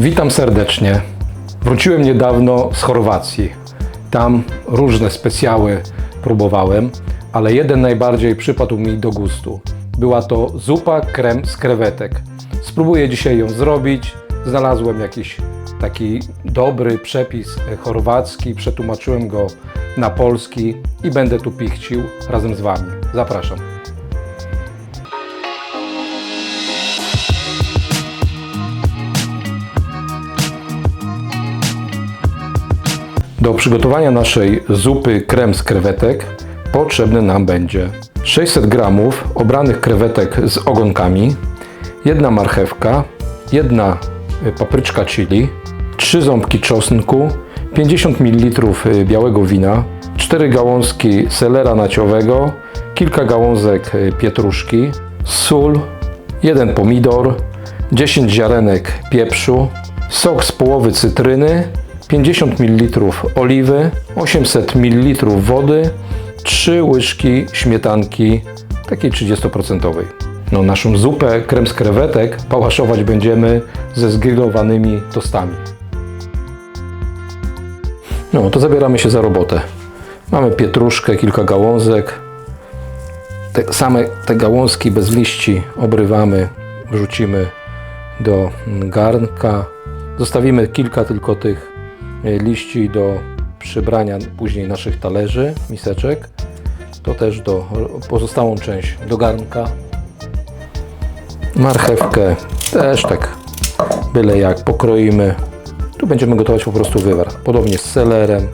Witam serdecznie. Wróciłem niedawno z Chorwacji. Tam różne specjały próbowałem, ale jeden najbardziej przypadł mi do gustu. Była to zupa krem z krewetek. Spróbuję dzisiaj ją zrobić. Znalazłem jakiś taki dobry przepis chorwacki, przetłumaczyłem go na polski i będę tu pichcił razem z Wami. Zapraszam. Do przygotowania naszej zupy krem z krewetek potrzebny nam będzie 600 g obranych krewetek z ogonkami, jedna marchewka, jedna y, papryczka chili, 3 ząbki czosnku, 50 ml białego wina, 4 gałązki selera naciowego, kilka gałązek y, pietruszki, sól, jeden pomidor, 10 ziarenek pieprzu, sok z połowy cytryny, 50 ml oliwy, 800 ml wody, 3 łyżki śmietanki takiej 30%. No, naszą zupę krem z krewetek pałaszować będziemy ze zgrillowanymi tostami. No, to zabieramy się za robotę. Mamy pietruszkę, kilka gałązek. Te same te gałązki bez liści obrywamy, wrzucimy do garnka. Zostawimy kilka tylko tych liści do przybrania później naszych talerzy, miseczek. To też do pozostałą część do garnka. Marchewkę też tak byle jak pokroimy. Tu będziemy gotować po prostu wywar. Podobnie z selerem.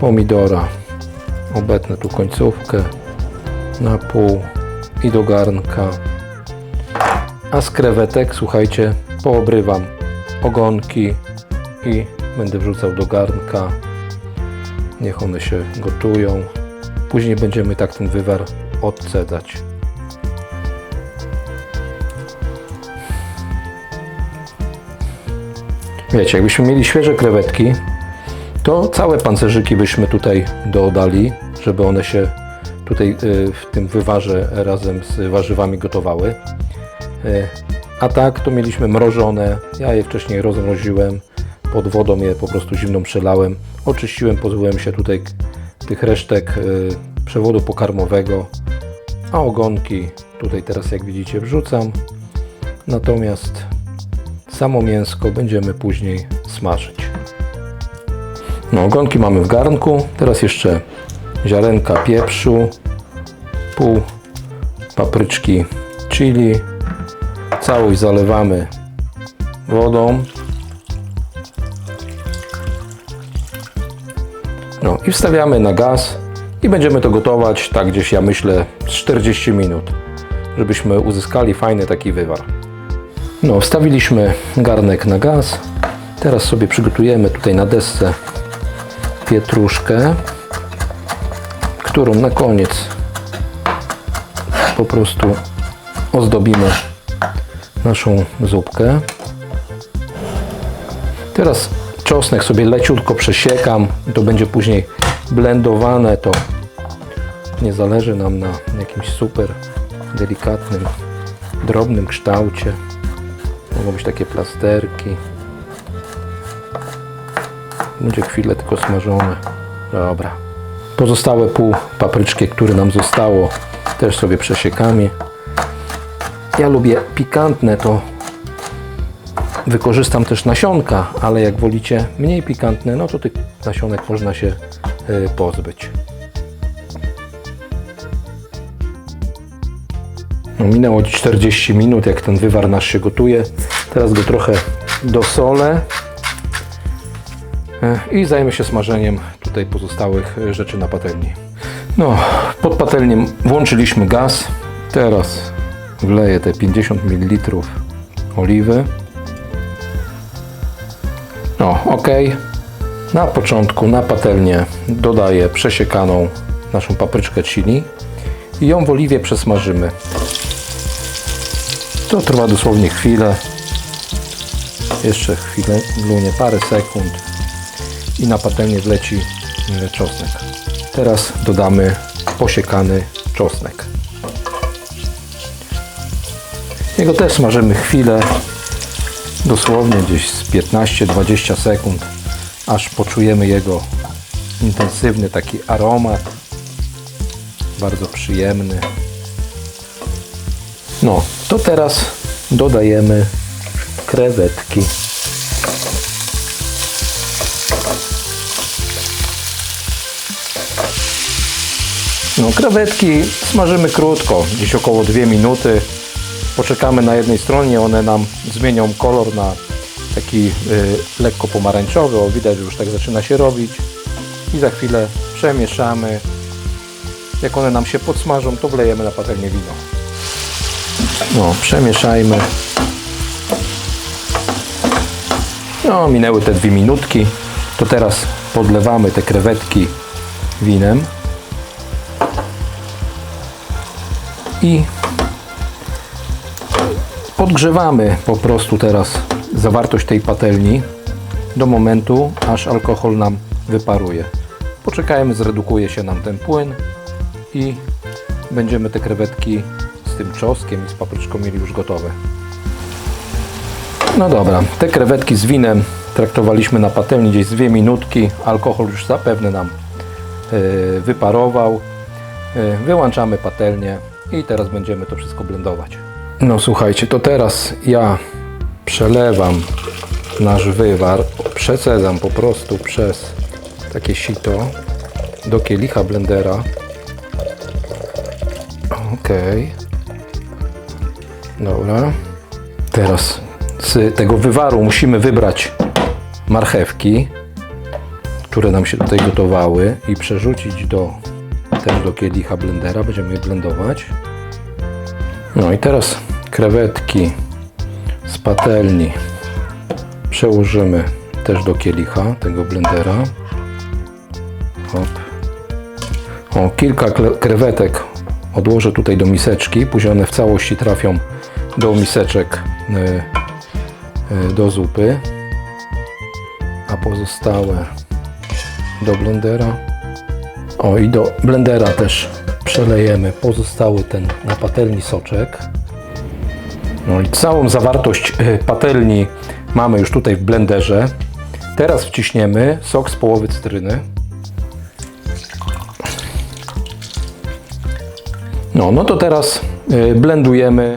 Pomidora. Obetnę tu końcówkę na pół i do garnka. A z krewetek, słuchajcie, poobrywam ogonki i będę wrzucał do garnka. Niech one się gotują. Później będziemy tak ten wywar odcedzać. Wiecie, jakbyśmy mieli świeże krewetki, to całe pancerzyki byśmy tutaj dodali, żeby one się tutaj y, w tym wywarze razem z warzywami gotowały. Y, A tak to mieliśmy mrożone. Ja je wcześniej rozmroziłem. Pod wodą je po prostu zimną przelałem. Oczyściłem, pozbyłem się tutaj tych resztek y, przewodu pokarmowego. A ogonki tutaj teraz jak widzicie wrzucam. Natomiast samo mięsko będziemy później smażyć. No, ogonki mamy w garnku. Teraz jeszcze ziarenka pieprzu, pół papryczki chili. Całość zalewamy wodą. No i wstawiamy na gaz i będziemy to gotować tak gdzieś ja myślę z 40 minut, żebyśmy uzyskali fajny taki wywar. No, wstawiliśmy garnek na gaz. Teraz sobie przygotujemy tutaj na desce pietruszkę, którą na koniec po prostu ozdobimy naszą zupkę. Teraz czosnek sobie leciutko przesiekam. To będzie później blendowane. To nie zależy nam na jakimś super delikatnym, drobnym kształcie. Mogą być takie plasterki. Będzie chwilę tylko smażone. Dobra. Pozostałe pół papryczki, które nam zostało, też sobie przesiekamy. Ja lubię pikantne, to wykorzystam też nasionka, ale jak wolicie mniej pikantne, no to tych nasionek można się y, pozbyć. No, minęło 40 minut, jak ten wywar nasz się gotuje. Teraz go trochę dosolę e, i zajmę się smażeniem tutaj pozostałych e, rzeczy na patelni. No, pod patelnią włączyliśmy gaz. Teraz wleję te 50 ml oliwy. No, ok. Na początku na patelnię dodaję przesiekaną naszą papryczkę chili i ją w oliwie przesmażymy. To trwa dosłownie chwilę. Jeszcze chwilę, glunie parę sekund i na patelnię wleci czosnek. Teraz dodamy posiekany czosnek. Jego też smażymy chwilę, dosłownie gdzieś z 15-20 sekund, aż poczujemy jego intensywny taki aromat, bardzo przyjemny. No, to teraz dodajemy krewetki. No, krewetki smażymy krótko, gdzieś około 2 minuty. Poczekamy na jednej stronie, one nam zmienią kolor na taki y, lekko pomarańczowy. O, widać, że już tak zaczyna się robić. I za chwilę przemieszamy. Jak one nam się podsmażą, to wlejemy na patelnię wino. No, przemieszajmy. No, minęły te dwie minutki. To teraz podlewamy te krewetki winem. I podgrzewamy po prostu teraz zawartość tej patelni do momentu, aż alkohol nam wyparuje. Poczekajmy, zredukuje się nam ten płyn i będziemy te krewetki z tym czosnkiem i z papryczką mieli już gotowe. No dobra, te krewetki z winem traktowaliśmy na patelni gdzieś dwie minutki. Alkohol już zapewne nam yy, wyparował. Yy, wyłączamy patelnię i teraz będziemy to wszystko blendować. No słuchajcie, to teraz ja przelewam nasz wywar, przecedzam po prostu przez takie sito do kielicha blendera. Okej. Dobra. Teraz z tego wywaru musimy wybrać marchewki, które nam się tutaj gotowały i przerzucić do też do kielicha blendera. Będziemy je blendować. No i teraz krewetki z patelni przełożymy też do kielicha tego blendera. Hop. O, kilka krewetek odłożę tutaj do miseczki, później one w całości trafią do miseczek y, y, do zupy, a pozostałe do blendera. O i do blendera też przelejemy pozostały ten na patelni soczek. No całą zawartość y, patelni mamy już tutaj w blenderze. Teraz wciśniemy sok z połowy cytryny. No, no to teraz y, blendujemy.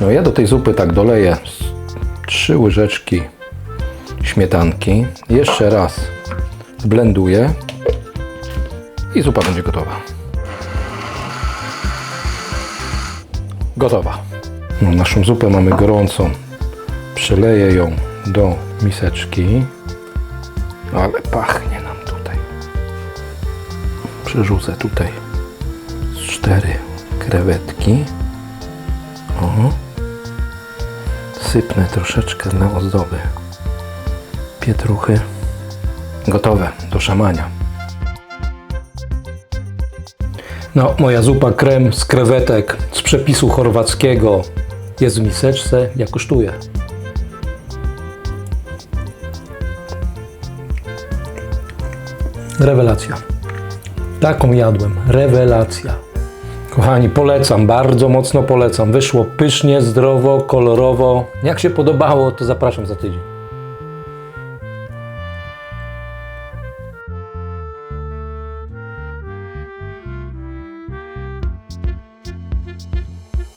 No ja do tej zupy tak doleję trzy łyżeczki śmietanki. Jeszcze raz blenduję i zupa będzie gotowa. Gotowa. No, naszą zupę mamy gorącą. Przeleję ją do miseczki. Ale pachnie nam tutaj. Przerzucę tutaj cztery krewetki. O. Sypnę troszeczkę dla ozdoby pietruchy. Gotowe do szamania. No, moja zupa krem z krewetek z przepisu chorwackiego jest w miseczce. Ja kosztuję. Rewelacja. Taką jadłem. Rewelacja. Kochani, polecam, bardzo mocno polecam. Wyszło pysznie, zdrowo, kolorowo. Jak się podobało, to zapraszam za tydzień.